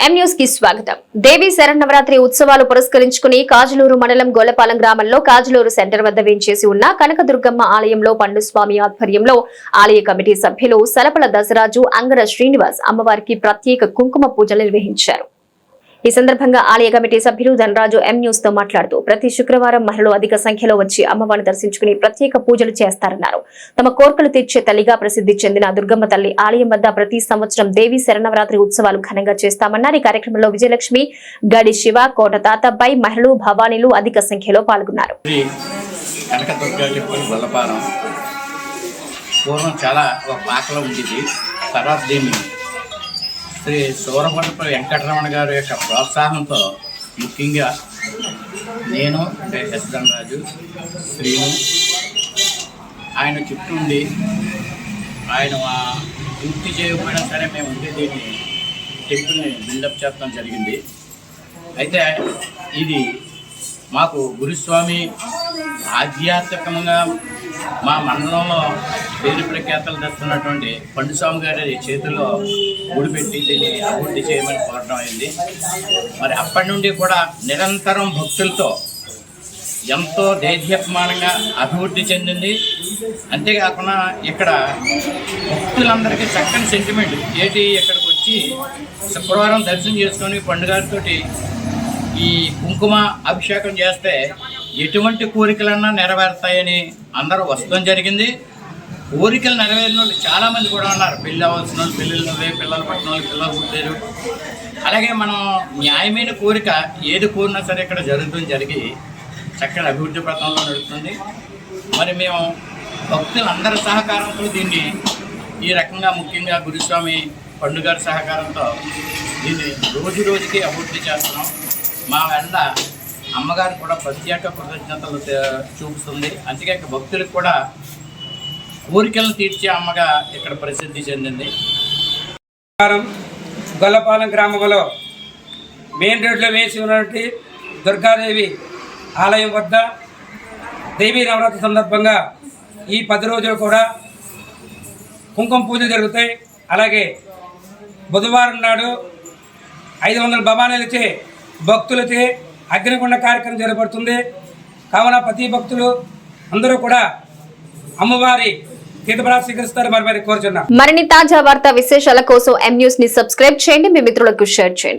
కి స్వాగతం. దేవి శరన్నవరాత్రి ఉత్సవాలు పురస్కరించుకుని కాజలూరు మండలం గోలపాలెం గ్రామంలో కాజలూరు సెంటర్ వద్ద వేంచేసి ఉన్న కనకదుర్గమ్మ ఆలయంలో పండుస్వామి ఆధ్వర్యంలో ఆలయ కమిటీ సభ్యులు సలపల దసరాజు అంగర శ్రీనివాస్ అమ్మవారికి ప్రత్యేక కుంకుమ పూజలు నిర్వహించారు. ఈ సందర్భంగా ఆలయ కమిటీ సభ్యులు ధనరాజు ఎం న్యూస్తో మాట్లాడుతూ ప్రతి శుక్రవారం మహిళలు అధిక సంఖ్యలో వచ్చి అమ్మవారిని దర్శించుకుని ప్రత్యేక పూజలు చేస్తారన్నారు. తమ కోర్కలు తీర్చే తల్లిగా ప్రసిద్ధి చెందిన దుర్గమ్మ తల్లి ఆలయం వద్ద ప్రతి సంవత్సరం దేవి శరణవరాత్రి ఉత్సవాలు ఘనంగా చేస్తామన్నారు. ఈ కార్యక్రమంలో విజయలక్ష్మి గడి శివ కోట తాతబ్బాయి మహిళలు భవానీలు అధిక సంఖ్యలో పాల్గొన్నారు. పూర్వం చాలా ఒక పాకలో ఉండేది తర్వాత దీన్ని శ్రీ సూరపండప వెంకటరమణ గారి యొక్క ప్రోత్సాహంతో ముఖ్యంగా నేను అంటే ఎస్ రాజు శ్రీను ఆయన చుట్టూండి ఆయన పూర్తి చేయకపోయినా సరే మేము ఉండే దీన్ని టెంపుల్ని బిల్డప్ చేస్తాం జరిగింది. అయితే ఇది మాకు గురుస్వామి ఆధ్యాత్మికంగా మా మండలంలో పేరు ప్రఖ్యాతలు తెస్తున్నటువంటి పండుస్వామి గారి చేతిలో గుడిపెట్టి దీన్ని అభివృద్ధి చేయమని కోరడం అయింది. మరి అప్పటి నుండి కూడా నిరంతరం భక్తులతో ఎంతో దేదీప్యమానంగా అభివృద్ధి చెందింది. అంతేకాకుండా ఇక్కడ భక్తులందరికీ చక్కని సెంటిమెంట్ ఏంటి ఇక్కడికి వచ్చి శుక్రవారం దర్శనం చేసుకొని పండుగతో ఈ కుంకుమ అభిషేకం చేస్తే ఎటువంటి కోరికలన్నా నెరవేరుతాయని అందరూ వస్తడం జరిగింది. కోరికలు నెరవేరిన వాళ్ళు చాలామంది కూడా ఉన్నారు. పెళ్ళి అవ్వాల్సిన వాళ్ళు పెళ్ళిళ్ళు నువ్వే పిల్లలు పట్టిన వాళ్ళు పిల్లలు పుట్టారు అలాగే మనం న్యాయమైన కోరిక ఏది కోరినా సరే ఇక్కడ జరుగుతుంది జరిగి చక్కని అభివృద్ధి పథంలో నడుస్తుంది. మరి మేము భక్తులందరి సహకారంతో దీన్ని ఈ రకంగా ముఖ్యంగా గురుస్వామి పండుగ సహకారంతో దీన్ని రోజు రోజుకి అభివృద్ధి చేస్తున్నాం. మా వెళ్ళ అమ్మగారు కూడా ప్రత్యేక కృతజ్ఞతలు చూపుతుంది. అంతేకాక భక్తులకు కూడా కోరికలను తీర్చే అమ్మగా ఇక్కడ ప్రసిద్ధి చెందింది. గొల్లపాలెం గ్రామంలో మెయిన్ రోడ్లో వేసి ఉన్నటువంటి దుర్గాదేవి ఆలయం వద్ద దేవీ నవరాత్రి సందర్భంగా ఈ పది రోజులు కూడా కుంకుమ పూజ జరుగుతాయి. అలాగే బుధవారం నాడు ఐదు వందల భవానీలచే భక్తులచే అగ్నిగుండ కార్యక్రమం జరగబడుతుంది కావున ప్రతి భక్తులు అందరూ కూడా అమ్మవారి మరిన్ని తాజా వార్త విశేషాల కోసం ఎం న్యూస్ని సబ్స్క్రైబ్ చేయండి. మీ మిత్రులకు షేర్ చేయండి.